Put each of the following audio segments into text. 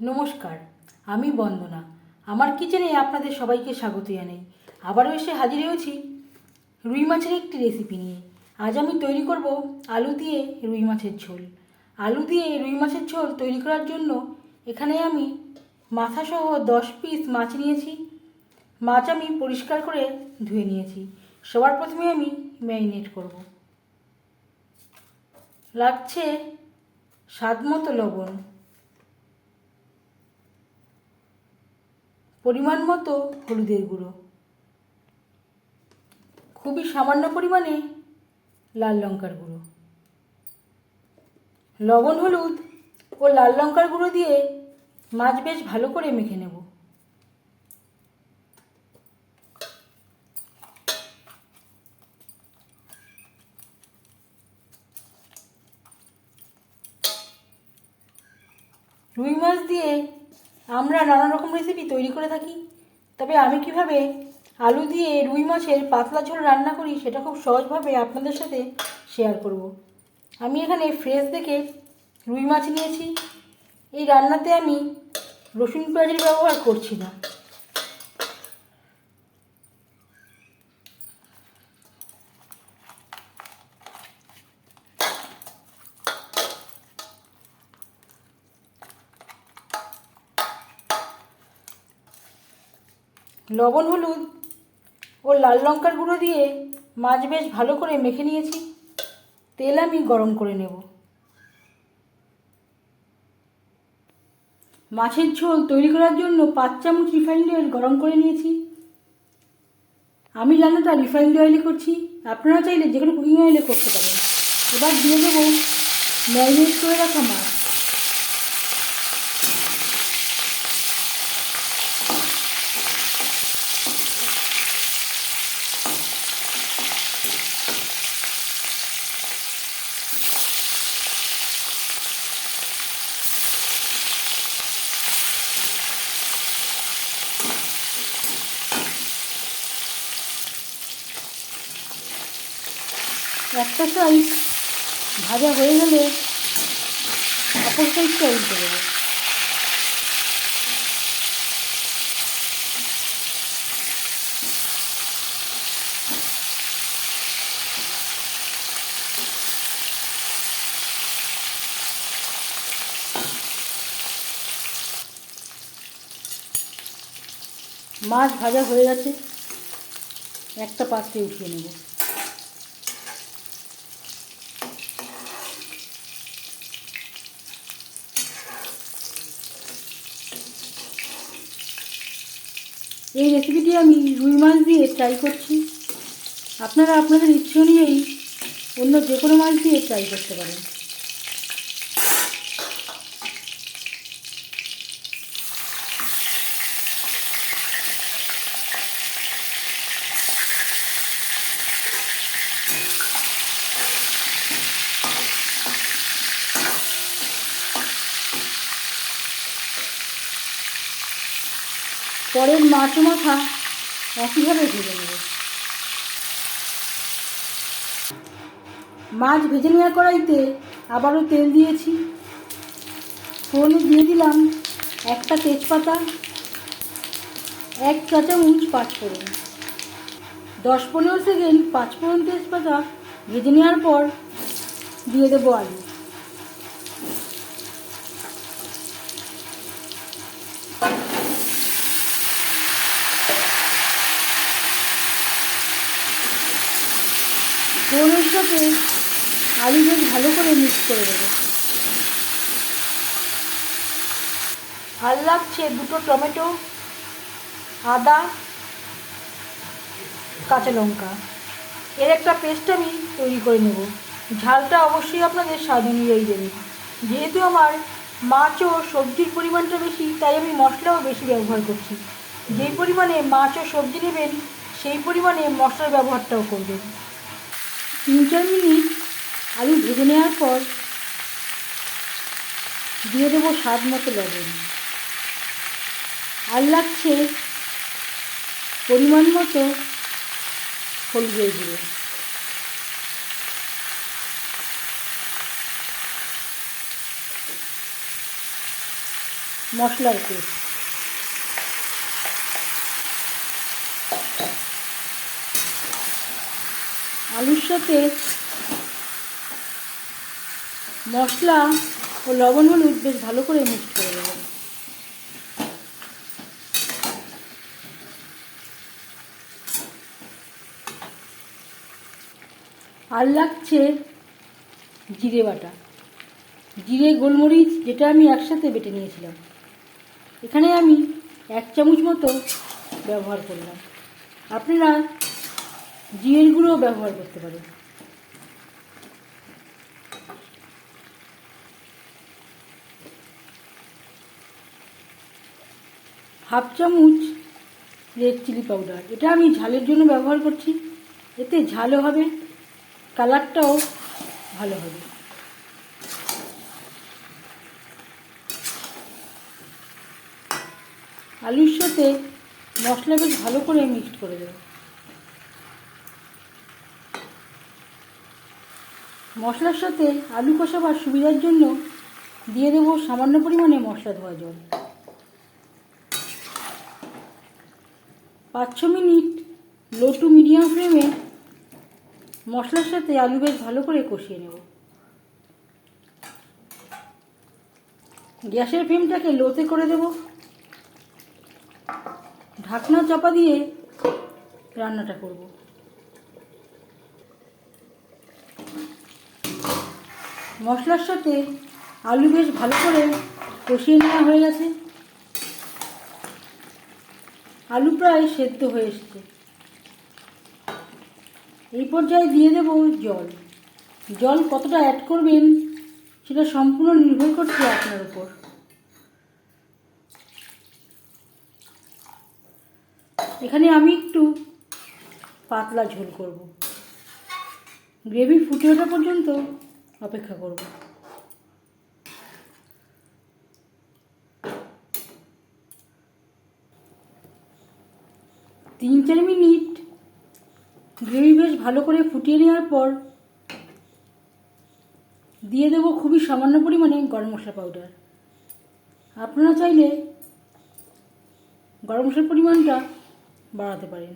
নমস্কার, আমি বন্দনা। আমার কিচেনে আপনাদের সবাইকে স্বাগত জানাই। আবারও এসে হাজির হয়েছি রুই মাছের একটি রেসিপি নিয়ে। আজ আমি তৈরি করব আলু দিয়ে রুই মাছের ঝোল। আলু দিয়ে রুই মাছের ঝোল তৈরি করার জন্য এখানে আমি মাথাসহ দশ পিস মাছ নিয়েছি। মাছ আমি পরিষ্কার করে ধুয়ে নিয়েছি। সবার প্রথমে আমি ম্যারিনেট করব। লাগছে স্বাদ মতো লবণ। পরিমাণ মতো হলুদের গুঁড়ো। খুবই সামান্য পরিমাণে লাল লঙ্কার গুঁড়ো। লবণ, হলুদ ও লাল লঙ্কার গুঁড়ো দিয়ে মাছ বেশ ভালো করে মেখে নেব। রুই মাছ দিয়ে আমরা নানা রকম রেসিপি তৈরি করে থাকি। তবে আমি কীভাবে আলু দিয়ে রুই মাছের পাতলা ঝোল রান্না করি সেটা খুব সহজভাবে আপনাদের সাথে শেয়ার করব। আমি এখানে ফ্রেশ দেখে রুই মাছ নিয়েছি। এই রান্নাতে আমি রসুন পেঁয়াজের ব্যবহার করছি না। লবণ, হলুদ ও লাল লঙ্কার গুঁড়ো দিয়ে মাছ বেশ ভালো করে মেখে নিয়েছি। তেল আমি গরম করে নেব। মাছের ঝোল তৈরি করার জন্য পাঁচ চামচ রিফাইন্ড অয়েল গরম করে নিয়েছি। আমি রান্নাটা রিফাইন্ড অয়েলে করছি। আপনারা চাইলে যে কোনো কুকিং অয়েলে করতে পারেন। এবার দিয়ে দেবো ম্যারিনেট করে রাখা মাছ। একটা সাইজ ভাজা হয়ে গেলে অপর সাইজটা উল্টে দেবো। মাছ ভাজা হয়ে গেছে, একটা পাত্রে উঠিয়ে নেব। এই রেসিপিটি আমি রুই মাছ দিয়ে ট্রাই করছি। আপনারা, আপনাদের ইচ্ছে অনুযায়ী অন্য যে কোনো মাছ দিয়ে ট্রাই করতে পারেন। পরের মাছ মাথা একইভাবে ভেজে নেব। মাছ ভেজে নেওয়ার কড়াইতে আবারও তেল দিয়েছি। ফোড়নে দিয়ে দিলাম একটা তেজপাতা, এক চা চামচ পাঁচফোড়ন। দশ পনেরো সেকেন্ড পাঁচফোড়ন তেজপাতা ভেজে নেওয়ার পর দিয়ে দেবো আলু। ফোড়নের সাথে আলু বেশ ভালো করে মিক্স করে দেবো। আর লাগছে দুটো টমেটো, আদা, কাঁচা লঙ্কা। এর একটা পেস্ট আমি তৈরি করে নেব। ঝালটা অবশ্যই আপনাদের স্বাদ অনুযায়ী দেবে। যেহেতু আমার মাছ ও সবজির পরিমাণটা বেশি, তাই আমি মশলাও বেশি ব্যবহার করছি। যেই পরিমাণে মাছ ও সবজি নেবেন, সেই পরিমাণে মশলার ব্যবহারটাও করবেন। তিন চার মিনিট আলু ভেজে নেওয়ার পর দিয়ে দেবো স্বাদ মতো লবণ। আর লাগছে পরিমাণ মতো হলুদের গুঁড়ো। মশলার পেস্ট। আলুর সাথে মশলা ও লবণ হলুদ বেশ ভালো করে মিক্সড করে দেবেন আর লাগছে জিরে বাটা। জিরে, গোলমরিচ যেটা আমি একসাথে বেটে নিয়েছিলাম। এখানে আমি এক চামচ মতো ব্যবহার করলাম। আপনারা জিরের ব্যবহার করতে পারেন হাফ চামচ রেড চিলি পাউডার। এটা আমি ঝালের জন্য ব্যবহার করছি। এতে ঝালও হবে, কালারটাও ভালো হবে। আলুর সাথে মশলা বেশ ভালো করে মিক্সড করে দেব। মশলার সাথে আলু কষাবার সুবিধার জন্য দিয়ে দেবো সামান্য পরিমাণে মশলা ধোয়া জল। পাঁচ ছ মিনিট লো টু মিডিয়াম ফ্লেমে মশলার সাথে আলু বেশ ভালো করে কষিয়ে নেব। গ্যাসের ফ্লেমটাকে লোতে করে দেব। ঢাকনা চাপা দিয়ে রান্নাটা করব। মশলার সাথে আলু বেশ ভালো করে কষিয়ে নেওয়া হয়ে গেছে। আলু প্রায় সেদ্ধ হয়ে এসছে। এই পর্যায়ে দিয়ে দেব জল। জল কতটা অ্যাড করবেন সেটা সম্পূর্ণ নির্ভর করছে আপনার উপর। এখানে আমি একটু পাতলা ঝোল করব। গ্রেভি ফুটে ওঠা পর্যন্ত অপেক্ষা করব। তিন চার মিনিট গ্রেভি বেশ ভালো করে ফুটিয়ে নেওয়ার পর দিয়ে দেবো খুবই সামান্য পরিমাণে গরম মশলা পাউডার আপনারা চাইলে গরম মশলার পরিমাণটা বাড়াতে পারেন।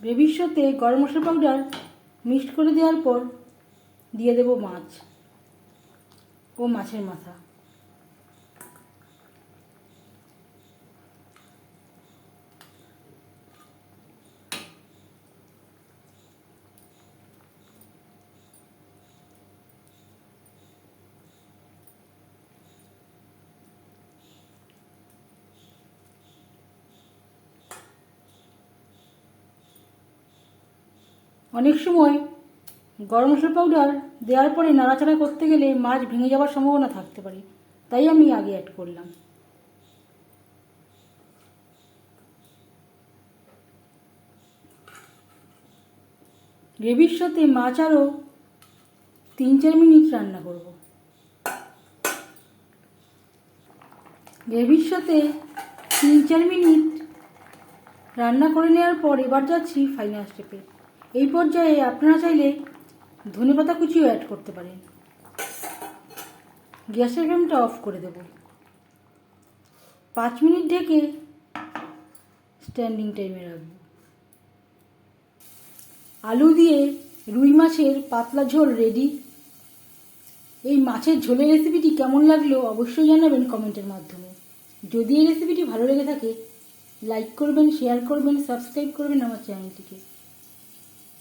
গ্রেভির সাথে গরম মশলা পাউডার মিক্সড করে দেওয়ার পর দিয়ে দেবো মাছ ও মাছের মাথা। অনেক সময় গরম মশলা পাউডার দেওয়ার পরে নাড়াচাড়া করতে গেলে মাছ ভেঙে যাওয়ার সম্ভাবনা থাকতে পারে। তাই আমি আগে অ্যাড করলাম। গ্রেভির সাথে মাছ আরও তিন চার মিনিট রান্না করব। গ্রেভির সাথে তিন চার মিনিট রান্না করে নেওয়ার পর এবার যাচ্ছি ফাইনাল স্টেপে এই পর্যায়ে আপনারা চাইলে ধনেপাতা কুচিও অ্যাড করতে পারেন। গ্যাসের ফ্লেমটা অফ করে দেব। পাঁচ মিনিট ঢেকে স্ট্যান্ডিং টাইমে রাখব। আলু দিয়ে রুই মাছের পাতলা ঝোল রেডি এই মাছের ঝোলের রেসিপিটি কেমন লাগল অবশ্যই জানাবেন কমেন্টের মাধ্যমে। যদি এই রেসিপিটি ভালো লেগে থাকে লাইক করবেন শেয়ার করবেন সাবস্ক্রাইব করবেন আমার চ্যানেলটিকে